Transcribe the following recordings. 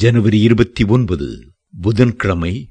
ஜனவரி இருபத்தி ஒன்பது புதன்கிழமை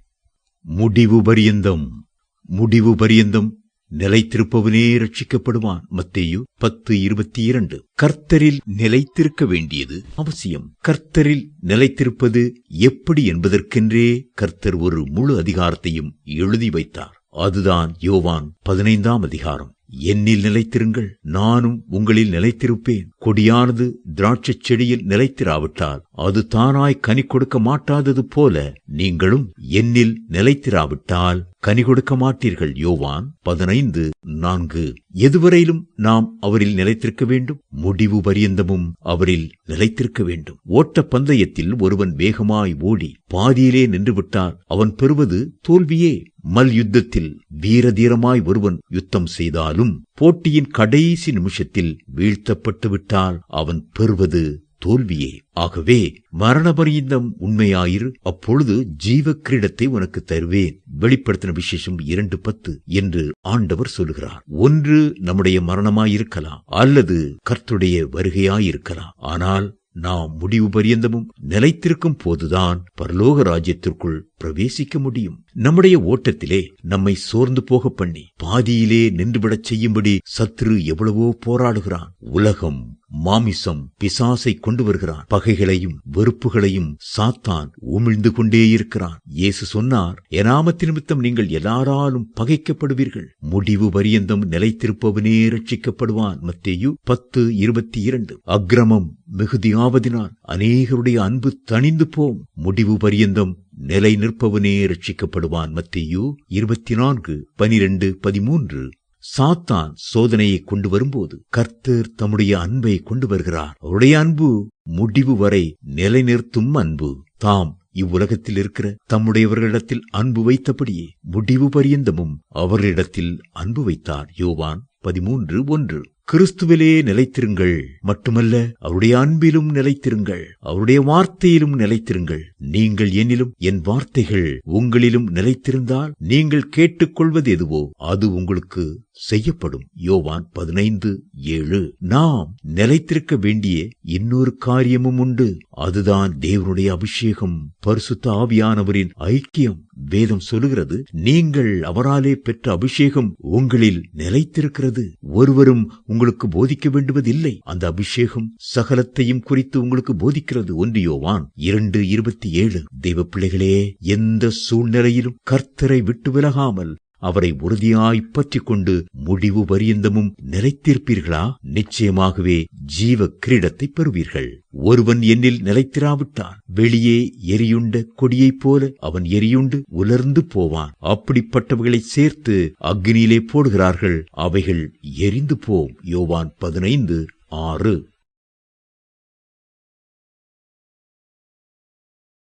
முடிவு பரியந்தம். முடிவு பரியந்தம் நிலைத்திருப்பவனே ரட்சிக்கப்படுவான் மத்தேயு பத்து இருபத்தி இரண்டு. கர்த்தரில் நிலைத்திருக்க வேண்டியது அவசியம். கர்த்தரில் நிலைத்திருப்பது எப்படி என்பதற்கென்றே கர்த்தர் ஒரு முழு அதிகாரத்தையும் எழுதி வைத்தார். அதுதான் யோவான் பதினைந்தாம் அதிகாரம். என்னில் நிலைத்திருங்கள் நானும் உங்களில் நிலைத்திருப்பேன். கொடியானது திராட்சைச் செடியில் நிலைத்திராவிட்டால் அது தானாய் கனி கொடுக்க மாட்டாதது போல நீங்களும் என்னில் நிலைத்திராவிட்டால் கனி கொடுக்க மாட்டீர்கள் யோவான் பதினைந்து நான்கு. எதுவரையிலும் நாம் அவரில் நிலைத்திருக்க வேண்டும் முடிவு பரியந்தமும் அவரில் நிலைத்திருக்க வேண்டும். ஓட்ட பந்தயத்தில் ஒருவன் வேகமாய் ஓடி பாதியிலே நின்றுவிட்டால் அவன் பெறுவது தோல்வியே. மல் யுத்தத்தில் வீரதீரமாய் ஒருவன் யுத்தம் செய்தாலும் போட்டியின் கடைசி நிமிஷத்தில் வீழ்த்தப்பட்டு விட்டால் அவன் பெறுவது தோல்வியே. ஆகவே மரணபரியந்தம் உண்மையாயிரு அப்பொழுது ஜீவ கிரீடத்தை உனக்கு தருவேன். வெளிப்படுத்தின விசேஷம் இரண்டு பத்து என்று ஆண்டவர் சொல்லுகிறார். ஒன்று நம்முடைய மரணமாயிருக்கலாம் அல்லது கர்த்துடைய வருகையாயிருக்கலாம். ஆனால் நாம் முடிவு பரியந்தமும் நிலைத்திருக்கும் போதுதான் பரலோக ராஜ்யத்திற்குள் பிரவேசிக்க முடியும் நம்முடைய ஓட்டத்திலே நம்மை சோர்ந்து போக பண்ணி பாதியிலே நின்றுவிடச் செய்யும்படி சத்ரு எவ்வளவோ போராடுகிறான். உலகம் மாமிசம் பிசாசை கொண்டு வருகிறான். பகைகளையும் வெறுப்புகளையும் சாத்தான் உமிழ்ந்து கொண்டே இருக்கிறான். இயேசு சொன்னார் எனாமத்து நிமித்தம் நீங்கள் எல்லாராலும் பகைக்கப்படுவீர்கள். முடிவு பரியந்தம் நிலைத்திருப்பவனே ரட்சிக்கப்படுவான் மத்தேயு பத்து இருபத்தி இரண்டு அக்கிரமம் மிகுதியாவதினால் அநேகருடைய அன்பு தணிந்து போம். முடிவு பரியந்தம் நிலை நிற்பவனே ரட்சிக்கப்படுவான் மத்தியு இருபத்தி நான்கு பனிரெண்டு பதிமூன்று. சாத்தான் சோதனையை கொண்டு வரும்போது கர்த்தர் தம்முடைய அன்பை கொண்டு வருகிறார். அவருடைய அன்பு முடிவு வரை நிலைநிறுத்தும் அன்பு. தாம் இவ்வுலகத்தில் இருக்கிற தம்முடையவர்களிடத்தில் அன்பு வைத்தபடியே முடிவு பரியந்தமும் அவர்களிடத்தில் அன்பு வைத்தார். யோவான் பதிமூன்று ஒன்று. கிறிஸ்துவிலே நிலைத்திருங்கள். மட்டுமல்ல அவருடைய அன்பிலும் நிலைத்திருங்கள். அவருடைய வார்த்தையிலும் நிலைத்திருங்கள். நீங்கள் என்னிலும் என் வார்த்தைகள் உங்களிலும் நிலைத்திருந்தால் நீங்கள் கேட்டுக்கொள்வது எதுவோ அது உங்களுக்கு செய்யப்படும். யோவான் பதினைந்து ஏழு. நாம் நிலைத்திருக்க வேண்டிய இன்னொரு காரியமும் உண்டு. அதுதான் தேவனுடைய அபிஷேகம். பரிசுத்த ஆவியானவரின் ஐக்கியம். வேதம் சொல்லுகிறது நீங்கள் அவராலே பெற்ற அபிஷேகம் உங்களில் நிலைத்திருக்கிறது. ஒருவரும் உங்களுக்கு போதிக்க வேண்டுவதில்லை. அந்த அபிஷேகம் சகலத்தையும் குறித்து உங்களுக்கு போதிக்கிறது. ஒன்று யோவான் இரண்டு இருபத்தி ஏழு. தெய்வ பிள்ளைகளே எந்த சூழ்நிலையிலும் கர்த்தரை விட்டு விலகாமல் அவரை உறுதியாய் பற்றிக் கொண்டு முடிவு பரியந்தமும் நிலைத்திருப்பீர்களா? நிச்சயமாகவே ஜீவ கிரீடத்தை பெறுவீர்கள். ஒருவன் என்னில் நிலைத்திராவிட்டான். வெளியே எரியுண்ட கொடியைப் போல அவன் எரியுண்டு உலர்ந்து போவான். அப்படிப்பட்டவர்களை சேர்த்து அக்னியிலே போடுகிறார்கள். அவைகள் எரிந்து போம். யோவான் பதினைந்து ஆறு.